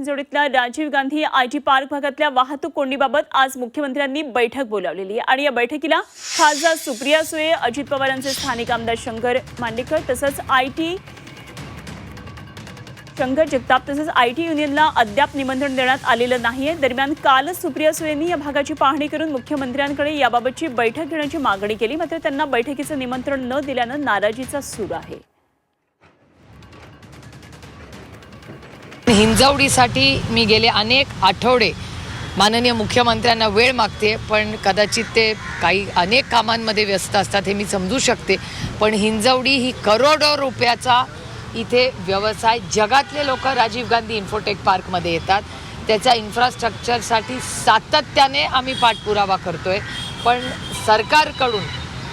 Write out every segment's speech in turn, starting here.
हिंजवडीतल्या Rajiv Gandhi I T park भागातल्या वाहतूक कोंडीबाबत आज मुख्यमंत्र्यांनी बैठक बोलावलेली आहे. आणि या बैठकीला खासदार सुप्रिया सुळे अजित पवारांचे स्थानिक आमदार शंकर मांडेकर तसंच आय टी शंकर जगताप तसंच आय टी युनियनला अद्याप निमंत्रण देण्यात आलेलं नाहीये. दरम्यान कालच सुप्रिया सुळेंनी या भागाची पाहणी करून मुख्यमंत्र्यांकडे याबाबतची बैठक घेण्याची मागणी केली. मात्र त्यांना बैठकीचं निमंत्रण न दिल्यानं नाराजीचा सूर आहे. हिंजवडीसाठी मी गेले अनेक आठवडे. माननीय मुख्यमंत्र्यांना वेळ मागते पण कदाचित ते काही अनेक कामांमध्ये व्यस्त असतात हे मी समजू शकते. पण हिंजवडी ही करोडो रुपयाचा इथे व्यवसाय जगातले लोक राजीव गांधी इन्फोटेक पार्कमध्ये येतात. त्याच्या इन्फ्रास्ट्रक्चरसाठी सातत्याने आम्ही पाठपुरावा करतोय. पण सरकारकडून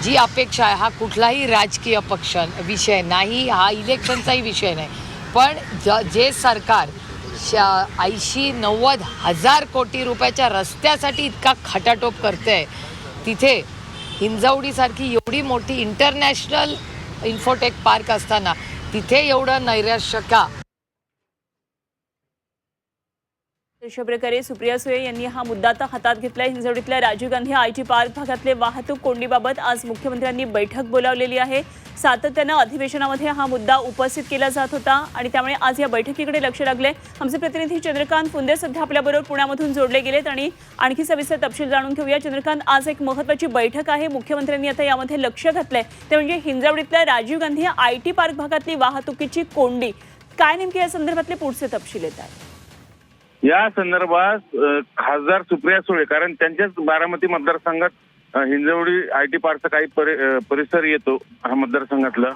जी अपेक्षा आहे हा कुठलाही राजकीय पक्ष विषय नाही हा इलेक्शनचाही विषय नाही. पण ज जे सरकार ऐंशी नव्वद हजार कोटी रुपयाच्या रस्त्यासाठी इतका खटाटोप करते आहे तिथे हिंजवडीसारखी एवढी मोठी इंटरनॅशनल इन्फोटेक पार्क असताना तिथे एवढं नैराश्य का? अशा प्रकारे सुप्रिया सुळे यांनी हा मुद्दा आता हातात घेतलाय. हिंजवडीतल्या Rajiv Gandhi I T park भागातले वाहतूक कोंडीबाबत आज मुख्यमंत्र्यांनी बैठक बोलावलेली आहे. सातत्यानं अधिवेशनामध्ये हा मुद्दा उपस्थित केला जात होता आणि त्यामुळे आज या बैठकीकडे लक्ष लागले आमचे प्रतिनिधी चंद्रकांत फुंदे सध्या आपल्याबरोबर पुण्यामधून जोडले गेलेत आणि आणखी सविस्तर तपशील जाणून घेऊया. चंद्रकांत आज एक महत्वाची बैठक आहे. मुख्यमंत्र्यांनी आता यामध्ये लक्ष घातलंय. ते म्हणजे हिंजवडीतल्या Rajiv Gandhi I T park भागातली वाहतुकीची कोंडी. काय नेमकी या संदर्भातले पुढचे तपशील येत आहेत या संदर्भात खासदार सुप्रिया सुळे कारण त्यांच्याच बारामती मतदारसंघात हिंजवडी आय टी पार्कचा काही परि परिसर येतो हा मतदारसंघातला.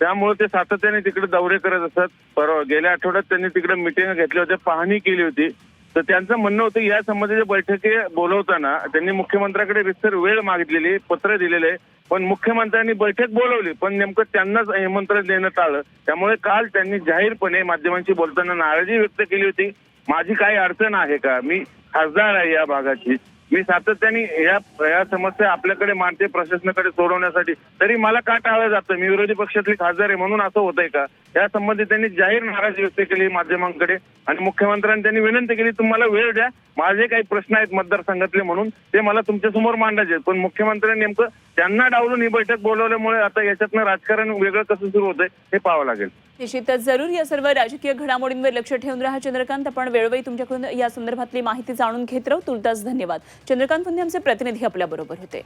त्यामुळे ते सातत्याने तिकडे दौरे करत असतात परवा गेल्या आठवड्यात त्यांनी तिकडे मिटिंग घेतल्या होत्या पाहणी केली होती. तर त्यांचं म्हणणं होतं या संबंधीच्या बैठकी बोलवताना त्यांनी मुख्यमंत्र्याकडे रिसर वेळ मागितलेली पत्र दिलेले पण मुख्यमंत्र्यांनी बैठक बोलवली पण नेमकं त्यांनाच निमंत्रण देणं टाळलं. त्यामुळे काल त्यांनी जाहीरपणे माध्यमांशी बोलताना नाराजी व्यक्त केली होती. माझी काही अडचण आहे का? मी खासदार आहे या भागाची. मी सातत्याने या या समस्या आपल्याकडे मानते प्रशासनाकडे सोडवण्यासाठी. तरी मला का टाळलं जातं? मी विरोधी पक्षातली खासदार आहे म्हणून असं होतंय का? या संबंधी त्यांनी जाहीर नाराजी व्यक्त केली माध्यमांकडे. आणि मुख्यमंत्र्यांनी त्यांनी विनंती केली तुम्हाला वेळ द्या. माझे काही प्रश्न आहेत मतदारसंघातले म्हणून. ते मला तुमच्यासमोर मांडायचे आहेत. पण मुख्यमंत्र्यांनी नेमकं त्यांना डावलून ही बैठक बोलवल्यामुळे आता याच्यातनं राजकारण वेगळं कसं सुरू होतंय हे पाहावं लागेल. निश्चितच जरूर या सर्व राजकीय घडामोडींवर लक्ष ठेवून राहा. चंद्रकांत आपण वेळोवेळी तुमच्याकडून या संदर्भातली माहिती जाणून घेत राहू. तुर्तास धन्यवाद. चंद्रकांत पुंदे आमचे प्रतिनिधी आपल्या बरोबर होते.